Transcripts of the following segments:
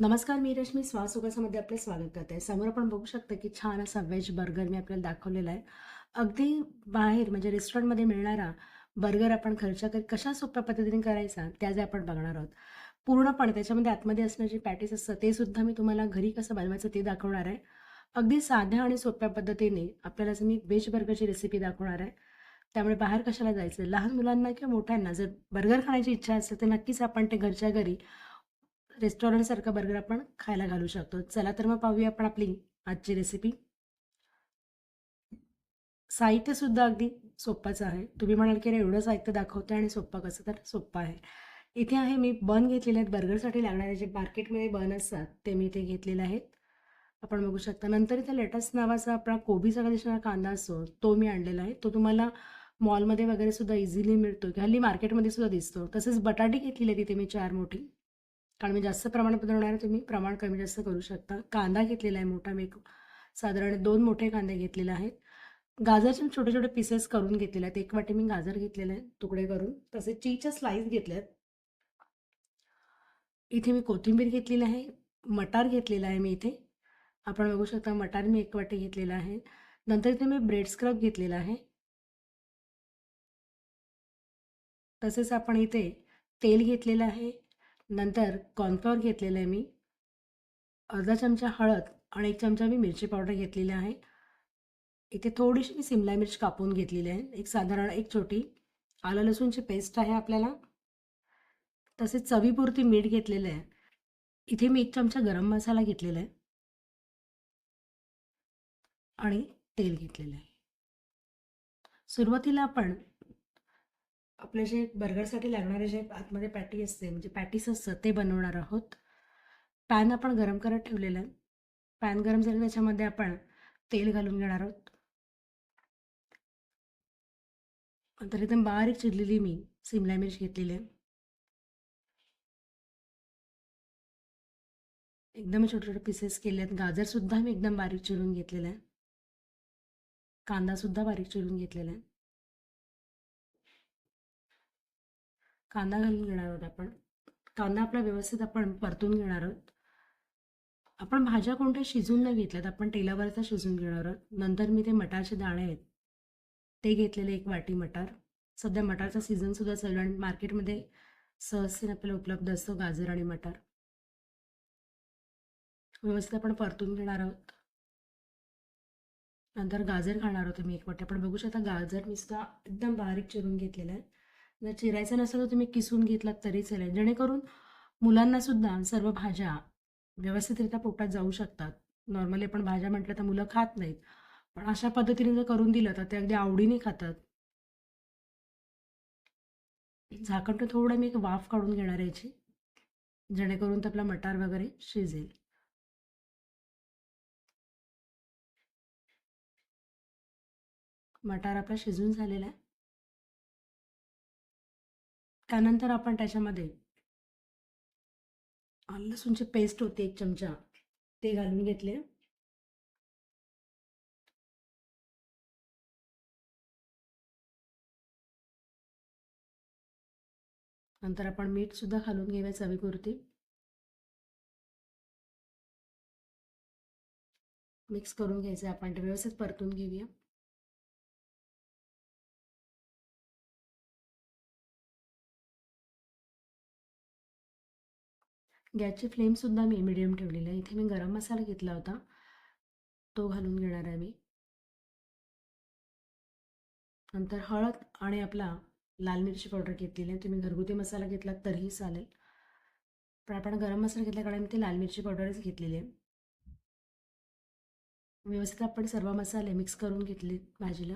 नमस्कार मी रश्मी श्वासोगासामध्ये आपलं स्वागत करते. समोर आपण बघू शकता की छान असा व्हेज बर्गर मी आपल्याला दाखवलेला आहे. अगदी बाहेर म्हणजे रेस्टॉरंटमध्ये मिळणारा बर्गर आपण घरच्या घरी कशा सोप्या पद्धतीने करायचा त्याचे आपण बघणार आहोत. पूर्णपणे त्याच्यामध्ये आतमध्ये असणं जे पॅटीस असतं ते सुद्धा मी तुम्हाला घरी कसं बनवायचं ते दाखवणार आहे. अगदी साध्या आणि सोप्या पद्धतीने आपल्याला जर मी व्हेज बर्गरची रेसिपी दाखवणार आहे त्यामुळे बाहेर कशाला जायचं? लहान मुलांना किंवा मोठ्यांना जर बर्गर खाण्याची इच्छा असेल तर नक्कीच आपण ते घरच्या घरी रेस्टॉरंटसारखा बर्गर आपण खायला घालू शकतो. चला तर मग पाहूया आपण आपली आजची रेसिपी साहित्यसुद्धा अगदी सोप्पाच आहे. तुम्ही म्हणाल की अरे एवढं साहित्य दाखवते आणि सोप्पा कसं? तर सोप्पा आहे. इथे आहे मी बन घेतलेले आहेत. बर्गरसाठी लागणारे जे मार्केटमध्ये बन असतात ते मी इथे घेतलेले आहेत. आपण बघू शकता. नंतर इथे लेटस नावाचा आपला कोबीचा दिसणारा कांदा असतो तो मी आणलेला आहे. तो तुम्हाला मॉलमध्ये वगैरे सुद्धा इझिली मिळतो हल्ली मार्केटमध्ये सुद्धा दिसतो. तसेच बटाटे घेतलेले आहेत तिथे मी चार मोठी. कारण मी जास्त प्रमाणात बनवणार आहे तुम्ही प्रमाण कमी जास्त करू शकता. कांदा घेतलेला आहे मोठा मी साधारण दोन मोठे कांदे घेतलेले आहेत. गाजरचे छोटे छोटे पीसेस करून घेतलेले आहेत. एक वाटी मी गाजर घेतलेले आहे तुकडे करून. तसेच चीच्या स्लाईस घेतल्या आहेत. इथे मी कोथिंबीर घेतलेली आहे मटार घेतलेला आहे मी इथे. आपण बघू शकता मटार मी एक वाटी घेतलेला आहे. नंतर इथे मी ब्रेड स्क्रब घेतलेला आहे. तसेच आपण इथे तेल घेतलेलं आहे. नंतर कॉर्नफ्लॉवर घेतलेलं आहे मी. अर्धा चमचा हळद आणि एक चमचा मी मिरची पावडर घेतलेली आहे. इथे थोडीशी मी सिमला मिर्च कापून घेतलेली आहे. एक साधारण एक छोटी आलं लसूणची पेस्ट आहे आपल्याला. तसेच चवीपुरती मीठ घेतलेलं आहे. इथे मी एक चमचा गरम मसाला घेतलेला आहे. आणि तेल घेतलेलं आहे. सुरुवातीला आपण आपले जे बर्गरसाठी लागणारे जे आतमध्ये पॅटी असते म्हणजे पॅटीस असतं ते बनवणार आहोत. पॅन आपण गरम करत ठेवलेलं आहे. पॅन गरम झालं त्याच्यामध्ये आपण तेल घालून घेणार आहोत. नंतर एकदम बारीक चिरलेली मी सिमला मिर्च घेतलेली आहे. एकदम छोटे छोटे पीसेस केले आहेत. गाजरसुद्धा मी एकदम बारीक चिरून घेतलेलं आहे. कांदासुद्धा बारीक चिरून घेतलेला आहे. कांदा घालून घेणार आहोत आपण. कांदा आपला व्यवस्थित आपण परतून घेणार आहोत. आपण भाज्या कोणत्या शिजून न घेतल्यात आपण तेलावरचा शिजून घेणार आहोत. नंतर मी ते मटारचे दाणे आहेत. ते घेतलेले एक वाटी मटार. सध्या मटारचा सीझनसुद्धा चालू आणि मार्केटमध्ये सहजतेने आपल्याला उपलब्ध असतो गाजर आणि मटार. व्यवस्थित आपण परतून घेणार आहोत. नंतर गाजर खाणार आहोत मी एक वाटी. आपण बघू शकता गाजर मी सुद्धा एकदम बारीक चिरून घेतलेलं आहे. जर चिरायचं नसेल तर तुम्ही किसून घेतलात तरी चालेल. जेणेकरून मुलांना सुद्धा सर्व भाज्या व्यवस्थितरित्या पोटात जाऊ शकतात. नॉर्मली आपण भाज्या म्हटलं तर मुलं खात नाहीत. पण अशा पद्धतीने जर करून दिलं तर ते अगदी आवडीने खातात. झाकण थोडं मी एक वाफ काढून घेणार याची. जेणेकरून तर आपला मटार वगैरे शिजेल. मटार आपला शिजून झालेला आहे. त्यानंतर आपण त्याच्यामध्ये लसूणची पेस्ट होते एक चमचा ते घालून घेतले. नंतर आपण मीठ सुद्धा घालून घेऊया चवीपुरती. मिक्स करून घ्यायचं आपण ते व्यवस्थित परतून घेऊया. गॅसची फ्लेमसुद्धा मी मिडियम ठेवलेली आहे. इथे मी गरम मसाला घेतला होता. तो घालून घेणार आहे मी. नंतर हळद आणि आपला लाल मिरची पावडर घेतलेली आहे. तुम्ही घरगुती मसाला घेतला तरीही चालेल. पण आपण गरम मसाला घेतल्या कारण मी ते लाल मिरची पावडरच घेतलेली आहे. व्यवस्थित आपण सर्व मसाले मिक्स करून घेतले भाजीला.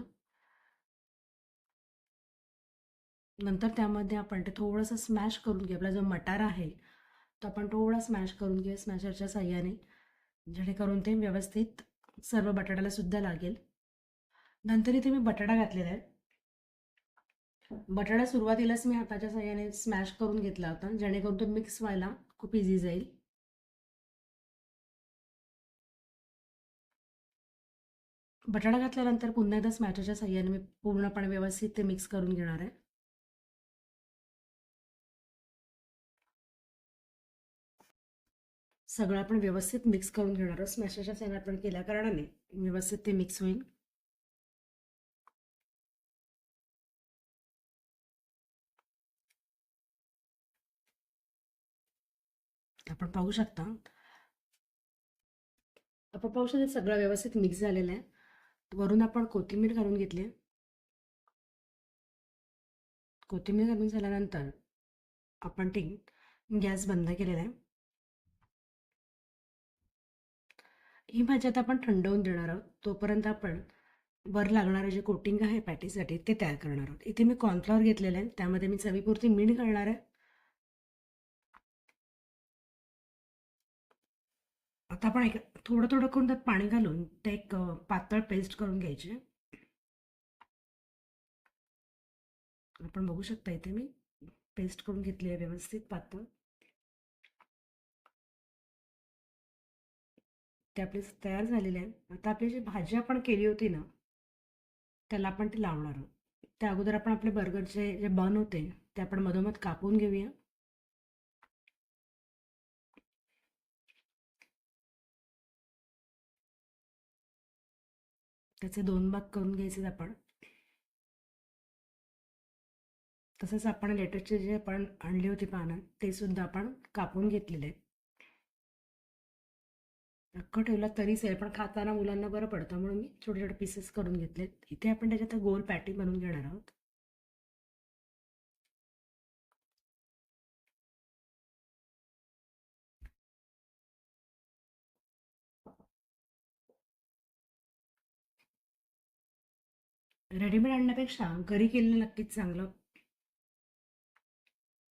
नंतर त्यामध्ये आपण ते थोडंसं स्मॅश करून घे आपला जो मटार आहे तर आपण थोडा स्मॅश करून घेऊ स्मॅशरच्या साह्याने. जेणेकरून ते व्यवस्थित सर्व बटाट्याला सुद्धा लागेल. नंतर इथे मी बटाटा घातलेला आहे. बटाटा सुरुवातीलाच मी हाताच्या साह्याने स्मॅश करून घेतला होता. जेणेकरून तो मिक्स व्हायला खूप इझी जाईल. बटाटा घातल्यानंतर पुन्हा एकदा स्मॅशरच्या साह्याने मी पूर्णपणे व्यवस्थित ते मिक्स करून घेणार आहे. सगळं आपण व्यवस्थित मिक्स करून घेणार आहोत. स्मॅशरच्या सहाय्याने आपण केल्या कारणाने व्यवस्थित ते मिक्स होईल. आपण पाहू शकता. आपण पाहू शकता सगळं व्यवस्थित मिक्स झालेलं आहे. वरून आपण कोथिंबीर घालून घेतली आहे. कोथिंबीर घालून झाल्यानंतर आपण ते गॅस बंद केलेला आहे. ही भाजी आता आपण थंड होऊन देणार आहोत. तोपर्यंत आपण वर लागणारं जे कोटिंग आहे पॅटीसाठी ते तयार करणार आहोत. इथे मी कॉर्नफ्लॉवर घेतलेलं आहे. त्यामध्ये मी चवीपुरती मीठ घालणार आहे. आता आपण एक थोडं थोडं करून त्यात पाणी घालून ते एक पातळ पेस्ट करून घ्यायची. आहे. आपण बघू शकता इथे मी पेस्ट करून घेतली आहे व्यवस्थित पातळ. ते आपले तयार झालेले आहे आता आपली जी भाजी आपण केली होती ना त्याला आपण ते लावणार आहोत. त्या अगोदर आपण आपले बर्गरचे जे बन होते ते आपण मधोमध कापून घेऊया. त्याचे दोन भाग करून घ्यायचे आपण. तसंच आपण लेटेस्टचे जे आपण आणली होती पानं ते सुद्धा आपण कापून घेतलेले आहेत. अख्खं ठेवलं तरीच आहे पण खाताना मुलांना बरं पडतं. म्हणून मी छोटे छोटे पीसेस करून घेतलेत इथे आपण त्याच्यात गोल पॅटी बनवून घेणार आहोत. रेडीमेड आणण्यापेक्षा घरी केलेलं नक्कीच चांगलं.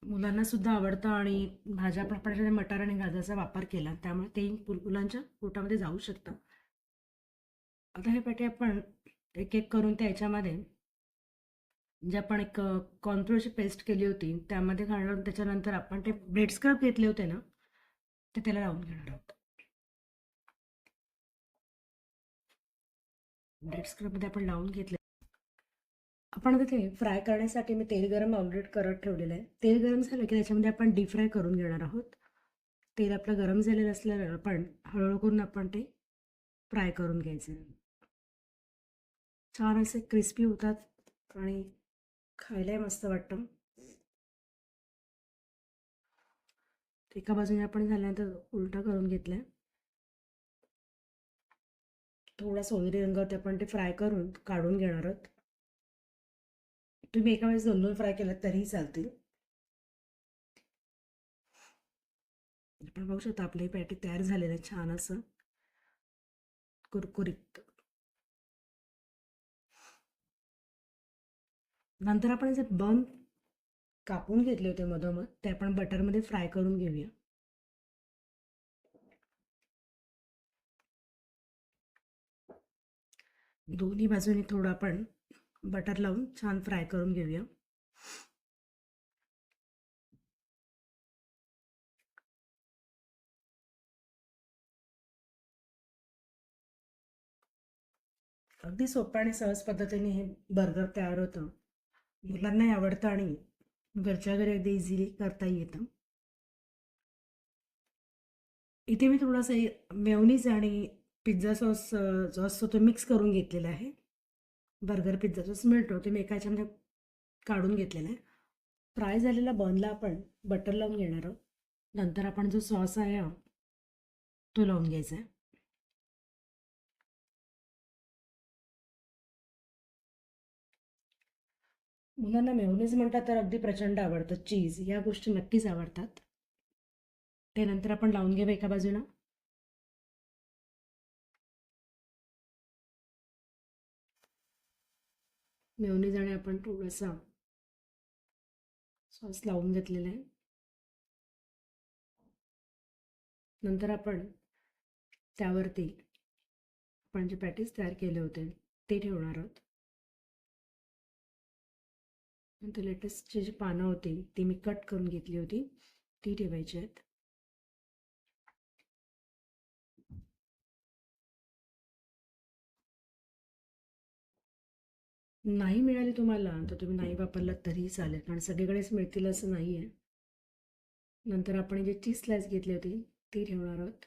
मुलांना सुद्धा आवडतं आणि भाज्या पण आपण मटार आणि गाजराचा वापर केला त्यामुळे ते मुलांच्या पोटामध्ये जाऊ शकतं. आता हे पाठी आपण एक एक करून त्या याच्यामध्ये जे आपण एक कॉर्नफ्लोअरची पेस्ट केली होती त्यामध्ये घालून त्याच्यानंतर आपण ते ब्रेड स्क्रब घेतले होते ना ते त्याला लावून घेणार आहोत. ब्रेड स्क्रबमध्ये आपण लावून घेतले आपण तिथे फ्राय करण्यासाठी मी तेल गरम ऑलरेडी करत ठेवलेलं आहे. तेल गरम झालं की त्याच्यामध्ये आपण डीप फ्राय करून घेणार आहोत. तेल आपलं गरम झालेलं असल्यानं आपण हळूहळू करून आपण ते फ्राय करून घ्यायचे. छान असे क्रिस्पी होतात आणि खायलाही मस्त वाटतं. एका बाजूने आपण झाल्यानंतर उलटा करून घेतलं थोडा सोनेरी रंगावरती आपण ते फ्राय करून काढून घेणार आहोत. तुम्ही एका वेळेस दोन दोन फ्राय केलं तरीही चालतील आपण बघू शकता आपली पॅटी तयार झालेलं आहे छान असं. कुरकुरीत. नंतर आपण जे बन कापून घेतले होते मधोमध ते आपण बटरमध्ये फ्राय करून घेऊया. दोन्ही बाजूने थोडं आपण बटर लावून छान फ्राय करून घेऊया. अगदी सोपं आणि सहज पद्धतीने हे बर्गर तयार होतं. मुलांनाही आवडतं आणि घरच्या घरी अगदी इझिली करता येतं. इथे मी थोडंसं मेवनीज आणि पिझ्झा सॉस जो असतो तो मिक्स करून घेतलेला आहे. बर्गर पिझ्झा मिळतो ते मी एका याच्यामध्ये काढून घेतलेला आहे. फ्राय झालेला बनला आपण बटर लावून घेणार. आहोत नंतर आपण जो सॉस आहे तो लावून घ्यायचा आहे. मुलांना मेहनीज म्हणतात तर अगदी प्रचंड आवडतं. चीज या गोष्टी नक्कीच आवडतात. ते नंतर आपण लावून घेऊ एका बाजूला. मेवणी जाणे आपण थोडासा सॉस लावून घेतलेला आहे. नंतर आपण त्यावरती आपण जे पॅटीस तयार केले होते ते ठेवणार आहोत. नंतर लेटेस्टची जी पानं होती ती मी कट करून घेतली होती ती ठेवायची आहेत. नाही मिळाली तुम्हाला तर तुम्ही नाही वापरलात तरीही चालेल कारण सगळीकडेच मिळतील असं नाही आहे नंतर आपण जे चीज स्लाइस घेतली होती ती ठेवणार आहोत.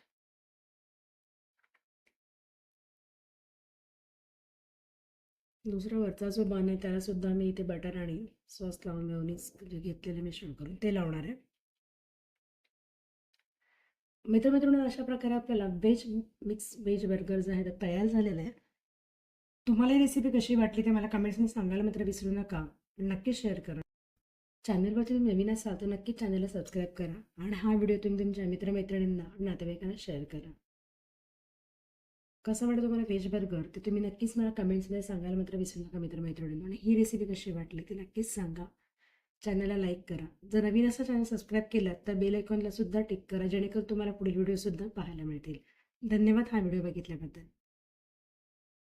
दुसरा वरचा जो बन आहे त्याला सुद्धा मी इथे बटर आणि सॉस लावून मेयोनीज जे म्हणजे घेतलेले मिश्रण करून ते लावणार आहे. मित्रमित्रांनो अशा प्रकारे आपल्याला व्हेज मिक्स व्हेज बर्गर जे आहे ते तयार झालेलं आहे तुम्हाला ही रेसिपी कशी वाटली ते मला कमेंट्समध्ये सांगायला मात्र विसरू नका. नक्कीच शेअर करा. चॅनलवरती तुम्ही नवीन असाल तर नक्कीच चॅनलला सबस्क्राईब करा आणि हा व्हिडिओ तुम्ही तुमच्या मित्रमैत्रिणींना नातेवाईकांना शेअर करा. कसं वाटतं तुम्हाला व्हेज बर्गर ते तुम्ही नक्कीच मला कमेंट्समध्ये सांगायला मात्र विसरू नका मित्रमैत्रिणींना. आणि ही रेसिपी कशी वाटली ती नक्कीच सांगा. चॅनलला लाईक करा. जर नवीन असा चॅनल सबस्क्राईब केला तर बेल आयकॉनला सुद्धा टिक करा जेणेकरून तुम्हाला पुढील व्हिडिओसुद्धा पाहायला मिळतील. धन्यवाद हा व्हिडिओ बघितल्याबद्दल.